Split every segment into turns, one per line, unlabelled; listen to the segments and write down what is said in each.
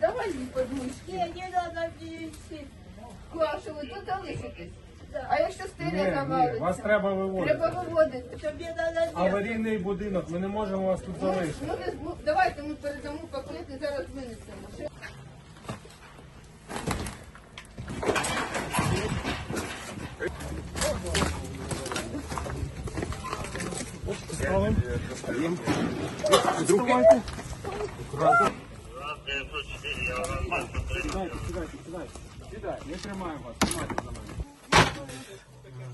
Давай подмучки. Ні,
не треба більше.
Кашу, ви тут залишитесь. А якщо стиля
завалиться? вас треба виводити.
Треба виводити.
Тобі треба
Аварійний будинок, ми не можемо вас тут
ну,
залишити.
Ну, не- давайте ми передамо пакети, зараз винесемо. Ще-
Сідайте, сідайте, сідайте. Сідайте, не тримаємо вас, тримайте за мене.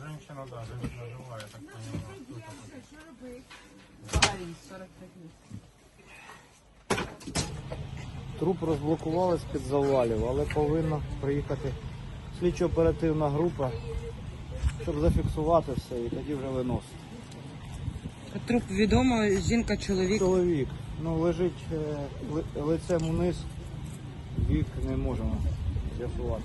Женщина, да, женщина жива, я так понимаю.
Труп розблокували з-під завалів, але повинна приїхати слідчо-оперативна група, щоб зафіксувати все і тоді вже виносити.
Труп відомо, жінка, чоловік.
Чоловік ну, лежить е, ли- лицем вниз, вік не можемо з'ясувати.